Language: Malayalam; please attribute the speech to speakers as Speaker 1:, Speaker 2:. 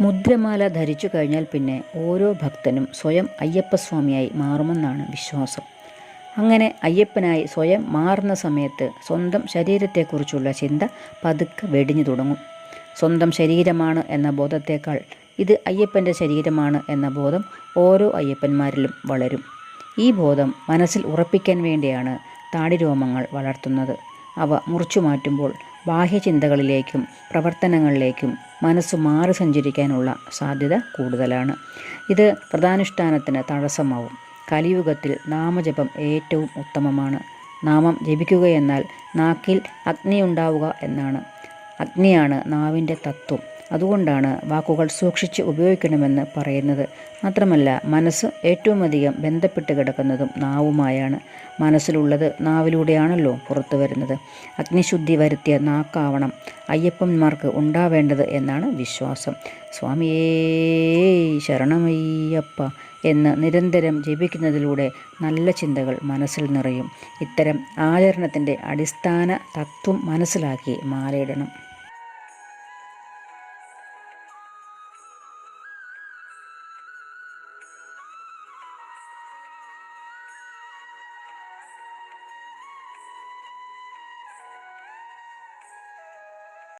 Speaker 1: മുദ്രമാല ധരിച്ചു കഴിഞ്ഞാൽ പിന്നെ ഓരോ ഭക്തനും സ്വയം അയ്യപ്പസ്വാമിയായി മാറുമെന്നാണ് വിശ്വാസം. അങ്ങനെ അയ്യപ്പനായി സ്വയം മാറുന്ന സമയത്ത് സ്വന്തം ശരീരത്തെക്കുറിച്ചുള്ള ചിന്ത പതുക്കെ വെടിഞ്ഞു തുടങ്ങും. സ്വന്തം ശരീരമാണ് എന്ന ബോധത്തേക്കാൾ ഇത് അയ്യപ്പന്റെ ശരീരമാണ് എന്ന ബോധം ഓരോ അയ്യപ്പന്മാരിലും വളരും. ഈ ബോധം മനസ്സിൽ ഉറപ്പിക്കാൻ വേണ്ടിയാണ് താടിരോമങ്ങൾ വളർത്തുന്നത്. അവ മുറിച്ചു മാറ്റുമ്പോൾ ബാഹ്യചിന്തകളിലേക്കും പ്രവർത്തനങ്ങളിലേക്കും മനസ്സ് മാറി സഞ്ചരിക്കാനുള്ള സാധ്യത കൂടുതലാണ്. ഇത് പ്രധാനുഷ്ഠാനത്തിന് തടസ്സമാവും. കലിയുഗത്തിൽ നാമജപം ഏറ്റവും ഉത്തമമാണ്. നാമം ജപിക്കുകയെന്നാൽ നാക്കിൽ അഗ്നിയുണ്ടാവുക എന്നാണ്. അഗ്നിയാണ് നാവിന്റെ തത്വം. അതുകൊണ്ടാണ് വാക്കുകൾ സൂക്ഷിച്ച് ഉപയോഗിക്കണമെന്ന് പറയുന്നത്. മാത്രമല്ല മനസ്സ് ഏറ്റവും അധികം ബന്ധപ്പെട്ട് കിടക്കുന്നതും നാവുമായാണ്. മനസ്സിലുള്ളത് നാവിലൂടെയാണല്ലോ പുറത്തു വരുന്നത്. അഗ്നിശുദ്ധി വരുത്തിയ നാക്കാവണം അയ്യപ്പന്മാർക്ക് ഉണ്ടാവേണ്ടത് എന്നാണ് വിശ്വാസം. സ്വാമിയേ ശരണമയ്യപ്പ എന്ന് നിരന്തരം ജപിക്കുന്നതിലൂടെ നല്ല ചിന്തകൾ മനസ്സിൽ നിറയും. ഇത്തരം ആചരണത്തിന്റെ അടിസ്ഥാന തത്വം മനസ്സിലാക്കി മാലയിടണം.